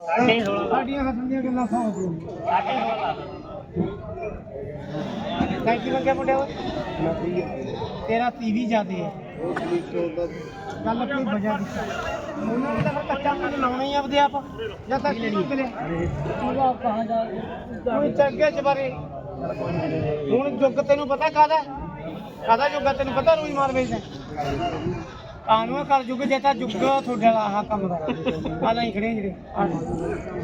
ਸਾਡੀਆਂ ਹੱਥਾਂ ਦੀਆਂ ਗੱਲਾਂ ਸੌਂ ਤੂੰ। ਕੀ ਮੰਗਿਆ ਮੁੰਡੇ ਓਏ ਤੇਰਾ ਟੀਵੀ ਜ਼ਿਆਦੇ ਹੈ। ਗੱਲ ਆਪਣੀ ਵਜ੍ਹਾ ਦੀ। ਉਹਨਾਂ ਨੇ ਤਾਂ ਫਿਰ ਕੱਚਾ ਕੰਮ ਲਾਉਣਾ ਹੀ ਆਪਦੇ ਆਪ। ਜਦ ਤੱਕ ਨਹੀਂ ਨਿਕਲੇ ਤੂੰ ਆਪ ਕਹਾਂ ਜਾ ਕੋਈ ਚੱਗੇ ਚਬਾਰੇ ਹੁਣ ਜੁੱਗ ਤੈਨੂੰ ਪਤਾ ਕਾਦਾ ਕਾਦਾ ਜੁੱਗ ਆ? ਤੈਨੂੰ ਪਤਾ ਰੂਈ ਮਾਰ ਵੇਚਦਾ ਕਾਨੂੰਨ ਕਰ ਜੁਗ ਜੇ ਤਾਂ ਜੁਗ ਤੁਹਾਡੇ ਵਾਲਾ ਆਹ ਕੰਮ ਦਾ ਆ ਨਹੀਂ ਖੜੇ ਜਿਹੜੇ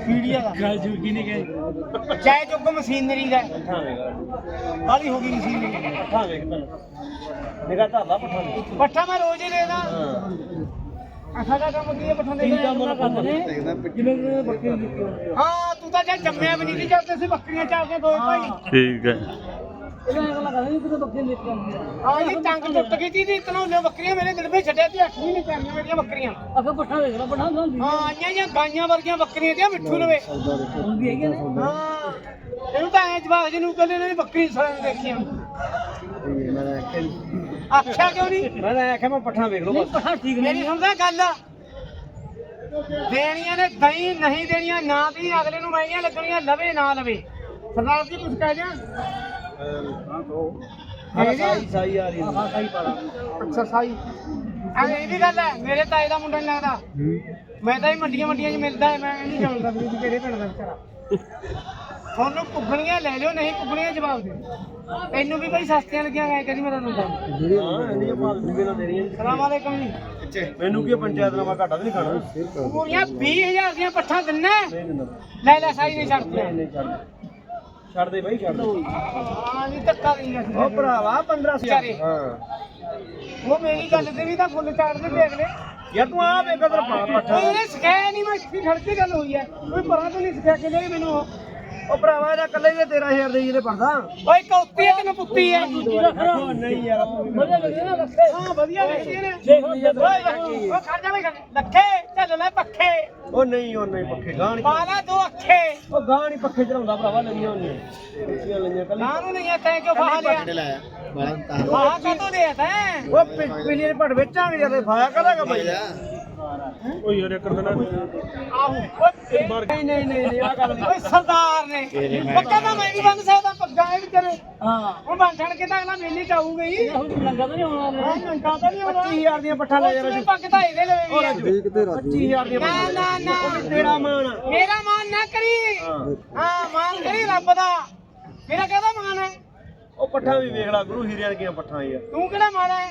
ਮੀਡੀਆ ਦਾ। ਗੱਲ ਜੁਗ ਕੀ ਨਹੀਂ ਗਏ? ਚਾਹੇ ਜੁਗ ਮਸ਼ੀਨਰੀ ਦਾ। ਹਾਲੀ ਹੋ ਗਈ ਮਸ਼ੀਨਰੀ। ਤੈਨੂੰ ਨਿਗਾ ਧਾਲਾ ਪੱਠਾ ਪੱਠਾ ਮੈਂ ਰੋਜ਼ ਹੀ ਲੈਦਾ। ਸਾਡਾ ਕੰਮ ਕੀ ਹੈ ਪੱਠਾ ਦੇ ਜਿਵੇਂ ਕਿ ਬੱਕਰੀ ਹਾਂ ਤੂੰ ਤਾਂ ਜੇ ਜੰਮਿਆ ਵੀ ਨਹੀਂ ਸੀ ਜਦ ਅਸੀਂ ਬੱਕਰੀਆਂ ਚਾਰ ਕੇ ਦੋਏ ਭਾਈ। ਠੀਕ ਹੈ। ਇਹਨਾਂ ਨੇ ਗੱਲਾਂ ਕਰਨੀ ਕਿ ਬੱਕਰੀ ਦਿੱਤੀ ਜਾਂਦੀ ਹਾਂ ਇਹ ਟੰਗ ਟੁੱਟ ਗਈ ਸੀ ਤੇ ਇਤਨਾ ਉਹਨੇ ਬੱਕਰੀਆਂ ਮੇਰੇ ਦਿਲ ਵਿੱਚ ਛੱਡਿਆ ਤੇ 8 ਮਹੀਨੇ ਚਾਹੀਆਂ ਮੇਰੀਆਂ ਬੱਕਰੀਆਂ। ਅੱਗੇ ਪੱਠਾ ਵੇਖ ਲੈ ਪੱਠਾ ਹੁੰਦੀ ਹਾਂ ਆਈਆਂ ਜਾਂ ਗਾਈਆਂ ਵਰਗੀਆਂ ਬੱਕਰੀਆਂ ਤੇ ਮਿੱਠੂ ਲਵੇ ਹੁੰਦੀ ਹੈਗੀ ਨੇ। ਹਾਂ ਇਹਨੂੰ ਤਾਂ ਐ ਜਵਾਬ ਜੀ ਨੂੰ ਕਹਿੰਦੇ ਨੇ ਵੀ ਬੱਕਰੀ ਸਾਰਿਆਂ ਨੇ ਦੇਖੀਆਂ। ਆਖਿਆ ਕਿਉਂ ਨਹੀਂ? ਮੈਂ ਤਾਂ ਆਖਿਆ ਮੈਂ ਪੱਠਾ ਵੇਖ ਲਓ ਪੱਠਾ ਠੀਕ ਮੇਰੀ ਸੁਣਦਾ ਗੱਲ ਦੇਣੀਆਂ ਨੇ ਦਹੀਂ ਨਹੀਂ ਦੇਣੀਆਂ ਨਾ ਦੀ ਅਗਲੇ ਨੂੰ ਮਹਿੰਗੀਆਂ ਲੱਗਣੀਆਂ ਲਵੇ ਨਾ ਲਵੇ। ਸਰਦਾਰ ਜੀ ਕੁਝ ਕਹਿ ਹਾਂ ਸਾਈ ਸਾਈ ਆ ਰਹੀ ਹੈ। ਸਾਈ ਪਾਲਾ ਅੱਛਾ ਸਾਈ। ਐ ਇਹ ਵੀ ਗੱਲ ਹੈ ਮੇਰੇ ਤਾਏ ਦਾ ਮੁੰਡਾ ਨਹੀਂ ਲੱਗਦਾ। ਮੈਂ ਤਾਂ ਹੀ ਮੰਡੀਆਂ ਮੰਡੀਆਂ 'ਚ ਮਿਲਦਾ ਹੈ ਮੈਂ ਨਹੀਂ ਜਾਣਦਾ ਵੀ ਕਿਹੜੇ ਪਿੰਡ ਦਾ ਵਿਚਾਰਾ। ਤੁਹਾਨੂੰ ਕੁੱਗਣੀਆਂ ਲੈ ਲਿਓ ਨਹੀਂ ਕੁੱਗਣੀਆਂ ਜਵਾਬ ਦੇ ਤੈਨੂੰ ਵੀ ਭਾਈ ਸਸਤੀਆਂ ਲੱਗੀਆਂ ਗਏ ਕਦੀ ਮੇਰਾ ਨਾ ਦੇਣੀਆਂ ਸਲਾਮ ਅਲੈਕਮ ਜੀ। ਮੈਨੂੰ ਕੀ ਪੰਚਾਇਤ ਨਾਲ ਘਾਟਾ ਤਾਂ ਨਹੀਂ ਖਾਣਾ। ਪੂਰੀਆਂ 20000 ਦੀਆਂ ਪੱਠਾਂ ਦਿੰਨਾ ਲੈ ਲੈ ਸਾਈ ਨਹੀਂ ਛੱਡਦੇ ਨਹੀਂ ਛੱਡ ਦੇ ਬਾਈ ਛੱਡ ਦੇ। ਹਾਂ ਨਹੀਂ ਧੱਕਾ ਨਹੀਂ ਅਸੀਂ ਉਹ ਭਰਾਵਾ 15 ਵਿਚਾਰੇ। ਹਾਂ। ਉਹ ਮੇਰੀ ਗੱਲ ਤੇ ਵੀ ਤਾਂ ਫੁੱਲ ਚਾੜਦੇ ਤੇ ਅਗਲੇ। ਯਾਰ ਤੂੰ ਆ ਵੇਖ ਤੇਰਾ ਪਾ ਪੱਠਾ ਉਹਨੇ ਸਿਖਾਇਆ ਨਹੀਂ ਮੈਂ ਇੱਥੇ ਖੜ ਕੇ ਗੱਲ ਹੋਈ ਹੈ। ਕੋਈ ਪਰਾਂ ਤੋਂ ਨਹੀਂ ਸਿਖਾ ਕੇ ਲਈ ਮੈਨੂੰ ਉਹ। ਉਹ ਭਰਾਵਾ ਇਹਦਾ ਕੱਲੇ ਹੀ 13000 ਦੇ ਜਿਹਦੇ ਪੜਦਾ ਓਏ ਕੌਤੀ ਹੈ ਕਿ ਨਪੁੱਤੀ ਹੈ ਨਹੀਂ ਯਾਰ ਵਧੀਆ ਲੱਗਿਆ ਨਾ ਲੱਖੇ। ਹਾਂ ਵਧੀਆ ਲਿਖੀ ਨੇ। ਉਹ ਖੜ ਜਾ ਬਈ ਲੱਖੇ ਚੱਲ ਲੈ ਪੱਖੇ। ਉਹ ਨਹੀਂ ਉਹ ਨਹੀਂ ਪੱਖੇ ਗਾਂ ਨਹੀਂ। ਪਾਲਾ ਦੋ ਅੱਖੇ। ਉਹ ਗਾਂ ਨਹੀਂ ਪੱਖੇ ਚਲਾਉਂਦਾ ਭਰਾਵਾ ਲਈਆਂ ਉਹਨੇ। ਉੱਚੀਆਂ ਲਈਆਂ ਕੱਲੀ। ਨਾ ਨੂੰ ਨਹੀਂ ਆਤਾ ਕਿਉਂ ਫਾਹਾ ਲਿਆ? ਫਾਹਾ ਕਦੋਂ ਲਿਆ ਤੈਂ? ਉਹ ਪਿ- ਪਿਛਲੀ ਦੇ ਭੜ ਵੇਚਾਂਗੇ ਜਦ ਫਾਇਆ ਕਰਾਂਗਾ ਬਾਈ। ਉਹ ਯਾਰ ਇੱਕ ਦਿਨ ਆਹੋ। ਓਏ ਨਹੀਂ ਨਹੀਂ ਨਹੀਂ ਨਹੀਂ ਆ ਗੱਲ ਨਹੀਂ। ਓਏ ਸਰਦਾਰ ਨੇ। ਪੱਕਾ ਤਾਂ ਮੈਂ ਵੀ ਬੰਦ ਸਕਦਾ ਪੱਗਾ ਇਹ ਵਿਚਾਰੇ ਹਾਂ। ਹੁਣ ਬੰਦਣ ਕੇ ਤਾਂ ਅਗਲਾ ਮੇਲੇ ਚ ਆਊਗਾ ਹੀ। ਹੁਣ ਲੰਗਾ ਤਾਂ ਨਹੀਂ ਆਉਣਾ ਹਾਂ ਨੰਗਾ ਤਾਂ ਨਹੀਂ ਆਉਣਾ। 25000 ਦੀਆਂ ਪੱਠਾ ਲੈ ਜਾ ਉਹ ਪੱਗ ਤਾਂ ਇਹਦੇ ਲਵੇ ਵੀ ਹੈ 25000 ਦੀਆਂ ਨਾ ਨਾ ਨਾ। ਤੇਰਾ ਮਾਣ ਆ। ਮੇਰਾ ਮਾਨ ਨਾ ਕਰੀ। ਹਾਂ। ਹਾਂ ਮਾਨ ਕਰੀ ਰੱਬ ਦਾ। ਮੇਰਾ ਕਹਦਾ ਮਾਨ ਹੈ? ਉਹ ਪੱਠਾ ਵੀ ਵੇਖ ਲੈ ਗੁਰੂ ਹੀਰਿਆਂ ਦੀਆਂ ਪੱਠਾਂ ਯਾਰ ਤੂੰ ਕਿਹੜਾ ਮਾਣਾ ਹੈ?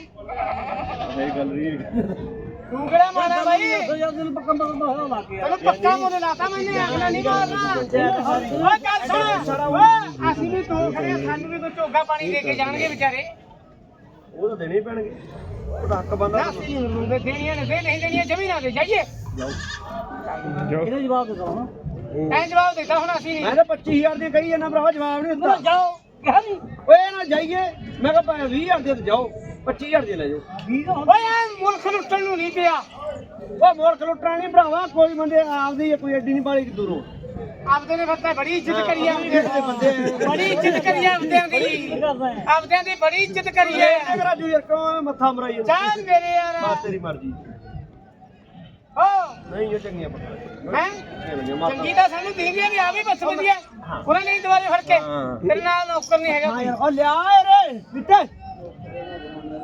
ਇਹ ਗੱਲ ਨਹੀਂ ਤੂੰ ਕਿਹੜਾ ਮਾਣਾ ਬਾਈ। ਯਾਰ ਦਿਨ ਪੱਕਾ ਪੱਕਾ ਲਾ ਕੇ ਤੈਨੂੰ ਪੱਕਾ ਮੁੱਲ ਲਾਤਾ ਮੈਨੇ ਅਗਲਾ ਨਹੀਂ ਮਾਰਨਾ। ਓਏ ਗੱਲ ਸੁਣ। ਓਏ ਅਸੀਂ ਵੀ ਦੋ ਖੜੇ ਆ, ਸਾਨੂੰ ਵੀ ਕੋਈ ਝੋਗਾ ਪਾਣੀ ਦੇ ਕੇ ਜਾਣਗੇ ਵਿਚਾਰੇ। ਉਹ ਤਾਂ ਦੇਣੇ ਹੀ ਪੈਣਗੇ। ਉਹ ਤਾਂ ਹੱਕ ਬੰਦਾ ਨਾ ਅਸੀਂ ਨਹੀਂ ਰੁੰਦੇ ਦੇਣੀਆਂ ਨੇ ਦੇ ਨਹੀਂ ਦੇਣੀਆਂ ਜ਼ਮੀਨਾਂ ਦੇ ਜਾਈਏ। ਇਹਦਾ ਜਵਾਬ ਦੇ ਦੋ ਐਂ ਜਵਾਬ ਦਿੱਤਾ ਹੁਣ ਅਸੀਂ ਮੈਂ ਨਹੀਂ ਤਾਂ 25000 ਦੀ ਕਹੀ ਜਾਂਦਾ ਭਰਾਵਾ ਜਵਾਬ ਨਹੀਂ ਦਿੱਤਾ। ਜਾਓ ਕਿਹਾ ਨਹੀਂ ਓਏ ਨਾ ਜਾਈਏ। ਮੈਂ ਕਿਹਾ ਭਾਵੇਂ 20000 ਦੇ ਤੇ ਜਾਓ। 25000 ਦੇ ਲੈ ਜਾਓ। ਓਏ ਐ ਮੁਲਕ ਲੁੱਟਣ ਨੂੰ ਨਹੀਂ ਪਿਆ ਉਹ ਮੋਰ ਖਲੋਟਣਾ ਨਹੀਂ ਭਰਾਵਾ ਕੋਈ ਬੰਦੇ ਆਪਦੀ ਹੈ, ਕੋਈ ਐਡੀ ਨਹੀਂ ਬਾਲੀ ਦੂਰੋਂ। ਆਪਦੇ ਨੇ ਫਿਰ ਬੜੀ ਇੱਜ਼ਤ ਕਰੀ ਆ ਦੇ ਬੰਦੇ। ਬੜੀ ਇੱਜ਼ਤ ਕਰੀ ਆ ਆਪਦਿਆਂ ਦੀ। ਆਪਦਿਆਂ ਦੀ ਬੜੀ ਇੱਜ਼ਤ ਕਰੀ ਇਹ ਆ ਰਾਜੂ ਯਾਰ ਕਿਉਂ ਐਵੇਂ ਮੱਥਾ ਮਰਾਈ ਜਾਂਦਾ? ਚੱਲ ਮੇਰੇ ਯਾਰ। ਬਸ ਤੇਰੀ ਮਰਜ਼ੀ। ਹੋ ਨਹੀਂ ਇਹ ਚੰਗੀਆਂ ਹੈ? ਇਹ ਲਈਆਂ ਮਾਤਾ। ਚੰਗੀ ਤਾਂ ਸਾਨੂੰ ਦਿਖਦੀ ਆ ਵੀ ਆ ਵੀ ਬਸ ਵਧੀਆ। ਉਹਨਾਂ ਨਹੀਂ ਦੁਬਾਰੇ ਫੜ ਕੇ। ਹਾਂ। ਤੇਰੇ ਨਾਲ ਨੌਕਰ ਨਹੀਂ ਹੈਗਾ। ਹਾਂ ਯਾਰ। ਉਹ ਲਿਆ ਰੇ। ਬਿੱਟੇ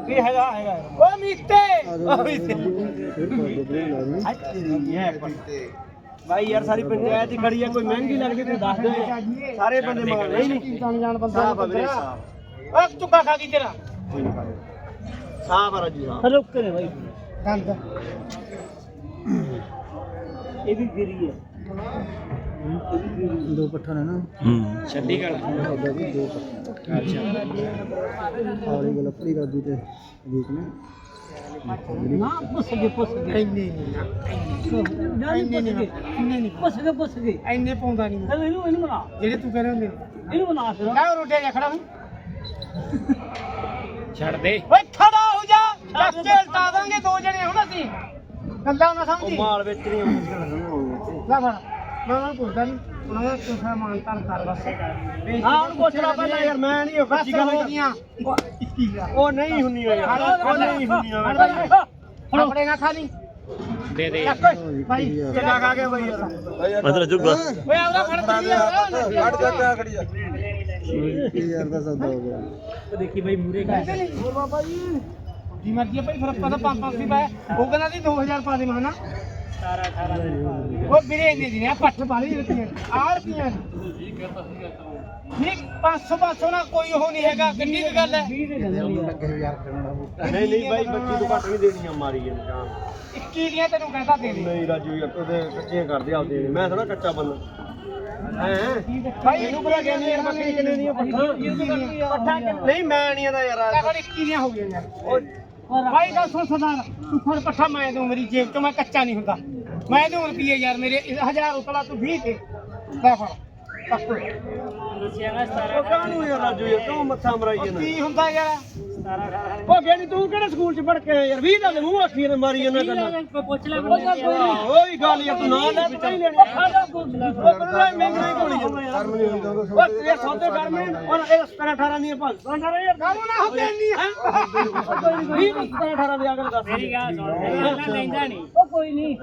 ਕੀ ਹੈਗਾ? ਹੈਗਾ। ਓ ਮੀਤੇ। ਉਹ ਵੀ ਤੇ। ਭਾਈ ਯਾਰ ਸਾਰੀ ਪੰਚਾਇਤ ਹੀ ਖੜੀ ਹੈ ਕੋਈ ਮਹਿੰਗੀ ਲੱਗਦੀ ਤੇ ਦੱਸ ਦੇ ਸਾਰੇ ਬੰਦੇ ਮੰਗ ਨਹੀਂ ਨਹੀਂ। ਜਾਣ ਜਾਣ ਬੰਦਾ ਸਾਫ਼ ਆ ਵੀਰੇ ਸਾਫ਼ ਓ ਚੁੱਕਾ ਖਾ ਗਈ ਤੇਰਾ। ਨਹੀਂ। ਸਾਫ਼ ਆ ਰਾਜੂ ਸਾਫ਼ ਰੁਕ ਕੇ ਭਾਈ ਗੰਦ ਇਹ ਵੀ ਗਿਰੀ ਹੈ। ਦੋ ਪੱਠਾ ਨੇ ਨਾ। ਹੂੰ। ਛੱਡੀ ਗੱਲ ਆੜੀ ਗੱਲ ਆਪਣੀ ਕਰਦੀ ਤੇ ਵੀਕ ਨੇ ਨਾ ਪੁੱਛ ਗਏ ਪੁੱਛ ਗਏ। ਇੰਨੇ ਨਹੀਂ ਇੰਨੇ ਨਹੀਂ ਇੰਨੇ ਨਹੀਂ ਪੁੱਛ ਗਏ। ਪੁੱਛ ਗਏ ਇੰਨੇ ਪਾਉਂਦਾ ਨਹੀਂ। ਚਲ ਇਹਨੂੰ ਇਹਨੂੰ ਬਣਾ। ਜਿਹੜੇ ਤੂੰ ਕਹਿੰਦੇ ਹੁੰਦੇ ਇਹਨੂੰ ਬਣਾ ਫਿਰ। ਕਾਹ ਰੋਟੇ ਜਾ ਖੜਾ ਹੂੰ ਛੱਡ ਦੇ। ਓਏ ਖੜਾ ਹੋ ਜਾ। ਚੱਕ ਕੇ ਲਟਾ ਦਾਂਗੇ ਦੋ ਜਣੇ ਹੁਣ ਅਸੀਂ। ਗੱਲਾਂ ਨਾ ਸਮਝੀ। ਮਾਲ ਵਿੱਚ ਨਹੀਂ ਆਉਂਦੀ ਲੈ ਫੜ ਮੈਂ ਉਹਨਾਂ ਨੂੰ ਪੁੱਛਦਾ ਨਹੀਂ ਉਹਨਾਂ ਦਾ ਤੁਸੀਂ ਕਰ ਬਸ। ਹਾਂ ਹੁਣ ਪੁੱਛ ਲਾ ਪਹਿਲਾਂ ਯਾਰ ਮੈਂ ਨਹੀਂ ਉਹ ਬਸ ਕੱਚੀ ਗੱਲ ਹੋ ਨਹੀਂ ਗਈਆਂ। ਉਹ ਨਹੀਂ ਹੁੰਨੀ ਯਾਰ ਉਹ ਨਹੀਂ ਹੁੰਨੀ ਆਪਣੇ ਨਾ ਖਾਲੀ। ਦੇ ਦੇ। ਭਾਈ ਕਿੰਨਾ ਖਾ ਗਿਆ ਬਾਈ ਯਾਰ। ਇਧਰ ਜੁਗਾ। ਓਏ ਆਵਰਾ ਫੜ ਤਰੀ ਆ ਖੜ ਜਾ ਕਿਆ ਖੜੀ ਜਾ ਕੀ ਯਾਰ ਦਾ ਸੌਦਾ ਹੋ ਗਿਆ। ਦੇਖੀ ਭਾਈ ਮੂਰੇ ਕਾ ਹੋਰ ਬਾਬਾ ਜੀ। ਜੀ ਮਰਜ਼ੀ ਆ ਭਾਈ ਫਿਰ ਆਪਾਂ ਸੀ ਪਾਇਆ। ਉਹ ਕਹਿੰਦਾ ਸੀ 2000 ਪਾ ਦੇ ਮੈਂ ਨਾ। 18 18 ਉਹ ਵੀਰੇ ਇੰਨੇ ਦੀ ਨੇ ਪੱਠ ਪਾ ਲਈ ਰੁਪਈਏ। ਆ ਰੁਪਈਏ। ਨਹੀਂ 500 500 ਨਾ ਕੋਈ ਉਹ ਨਹੀਂ ਹੈਗਾ ਕਿੰਨੀ ਕੁ ਗੱਲ ਹੈ? ਨਹੀਂ ਨਹੀਂ ਬਾਈ ਬੱਚੀ ਤੋਂ ਘੱਟ ਨਹੀਂ ਦੇਣੀਆਂ ਮਾਰੀ ਇਹਨੂੰ ਜਾਨ। 21 ਦੀਆਂ ਤੈਨੂੰ ਕਹਿੰਦਾ ਦੇ ਦੇ। ਨਹੀਂ ਰਾਜੂ ਯਾਰ ਉਹਦੇ ਕੱਚੀਆਂ ਕਰਦੇ ਆਪਦੇ ਨੇ। ਮੈਂ ਥੋੜਾ ਕੱਚਾ ਬੰਦਾ ਹੈ? ਭਾਈ ਇਹਨੂੰ ਪਤਾ ਕਹਿੰਦੇ ਯਾਰ ਬੱਕਰੀ ਕਿੰਨੇ ਦੀਆਂ? ਪੱਠਾਂ ਪੱਠਾਂ ਨਹੀਂ ਮੈਂ ਨਹੀਂ ਇਹਦਾ ਯਾਰ। ਲੈ ਫੜ 21 ਦੀਆਂ ਹੋ ਗਈਆਂ ਯਾਰ। ਭਾਈ ਦਾ ਸੋ ਸਰਦਾਰ ਤੂੰ ਫੜ ਪੱਠਾ ਮੈਂ ਦੂੰ ਮੇਰੀ ਜੇਬ ਤੋਂ ਮੈਂ ਕੱਚਾ ਨਹੀਂ ਹੁੰਦਾ। ਮੈਂ ਦੂੰ ਰੁਪਈਏ ਯਾਰ ਮੇਰੇ 1000 ਉਤਲਾ ਤੂੰ 20 ਤੇ ਲੈ ਫੜ ਪੱਕੋ ਉਹ ਕਾਹਨੂੰ ਯਾਰ ਰਾਜੂ ਯਾਰ ਕਿਉਂ ਮੱਥਾ ਮਰਾਈ ਜਾਂਦਾ? ਕੀ ਹੁੰਦਾ ਯਾਰ? ਉਹ ਗੇਣੀ ਤੂੰ ਕਿਹੜੇ ਸਕੂਲ ਚ ਪੜ ਕੇ ਆਇਆ ਯਾਰ 20 ਦਾ ਤੇ ਮੂੰਹ ਆਖੀ ਨੇ ਮਾਰੀ ਜਾਂਦਾ ਗੱਲਾਂ ਪੁੱਛ ਲੈ ਕੋਈ ਓਏ ਗੱਲ ਯਾਰ ਤੂੰ ਨਾ ਲੈ ਤੂੰ ਨਹੀਂ ਲੈਣੀ ਹੀ ਨਹੀਂ ਆਉਂਦਾ ਤੇਰੇ ਸੌਦੇ ਕਰ ਮੈਂ ਔਰ ਇਹ 17 18 ਦੀਆਂ ਭੰਗ 18 ਯਾਰ ਕਾਹਨੂੰ ਨਾ ਹੋ ਪੈਣੀ ਹੈ 20 17 18 ਦੀ ਅਗਲ ਦੱਸ ਮੇਰੀ ਗੱਲ ਸੁਣ ਲੈਂਦਾ ਨਹੀਂ ਉਹ ਕੋਈ ਨਹੀਂ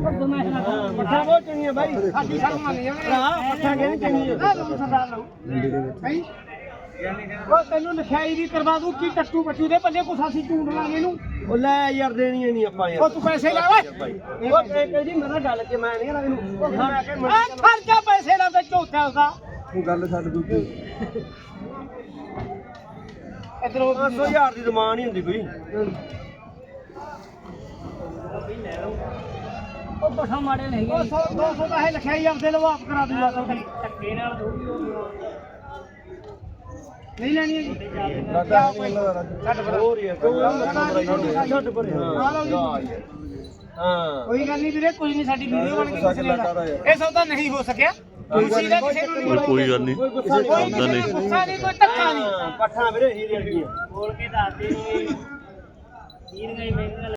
ਪੱਠਾ ਬਹੁਤ ਚੰਗੀਆਂ ਬਾਈ ਸਾਡੀ ਸ਼ਰਮ ਮੰਨ ਜਾਵੇ ਭਰਾ ਪੱਠਾ ਕਹਿੰਦੀ ਚੰਗੀ ਨਾ ਤੂੰ ਸਰਦਾਰ ਲਓ ਹੈਂ? ਉਹ ਤੈਨੂੰ ਲਿਖਾਈ ਵੀ ਕਰਵਾ ਦੂੰ ਕੀ ਟੱਟੂ ਬੱਟੂ ਦੇ ਪੱਲੇ ਕੁਛ ਅਸੀਂ ਢੂੰਡ ਲਾਂਗੇ ਇਹਨੂੰ। ਉਹ ਲੈ ਯਾਰ ਦੇਣੀਆਂ ਨਹੀਂ ਆਪਾਂ ਯਾਰ। ਉਹ ਤੂੰ ਪੈਸੇ ਲੈ ਓਏ। ਉਹ ਕਹੇ ਜੀ ਮੇਰਾ ਗੱਲ ਕੇ ਮੈਂ ਨਹੀਂ ਇਹਨੂੰ ਉਹ ਮੈਂ ਕਿ ਆ ਖਰਚਾ ਪੈਸੇ ਨਾ ਵਿੱਚ ਉੱਥੇ ਉਸਦਾ ਤੂੰ ਗੱਲ ਛੱਡ ਦੂਜੀ। ਇਧਰ ਉਹ 500000 ਦੀ ਡਿਮਾਂਡ ਨਹੀਂ ਹੁੰਦੀ ਕੋਈ ਉਹ ਪਠਾ ਮਾੜੇ ਨਹੀਂ ਉਹ 100 200 ਦਾ ਹੈ ਲਿਖਾਈ ਆਪਦੇ ਲਵੋ ਆਪ ਕਰਾ ਦੂਗਾ। ਧੱਕੇ ਨਾਲ ਨਹੀਂ ਲੈਣੀ ਛੱਡ ਹੋਰ ਯਾਰ ਕਿਉਂ ਛੱਡ ਪਰੇ ਹਾਂ ਕੋਈ ਗੱਲ ਨਹੀਂ ਵੀਰੇ ਕੁਝ ਨਹੀਂ ਸਾਡੀ ਵੀਡੀਓ ਬਣ ਕੇ ਕਿਸੇ ਦਾ ਇਹ ਸੌਦਾ ਨਹੀਂ ਹੋ ਸਕਿਆ। ਨੂੰ ਕੋਈ ਕੋਈ ਗੱਲ ਨਹੀਂ। ਕੋਈ ਕੋਈ ਨਹੀਂ। ਸੌਦਾ ਨਹੀਂ। ਕੋਈ ਧੱਕਾ ਨਹੀਂ। ਪੱਠਾਂ ਵੀਰੇ ਹੀਰੇ ਵਰਗੀਆਂ ਬੋਲ ਕੇ ਦੱਸ ਦੇ। ਵੀਰ ਗਈ ਮੈਨੂੰ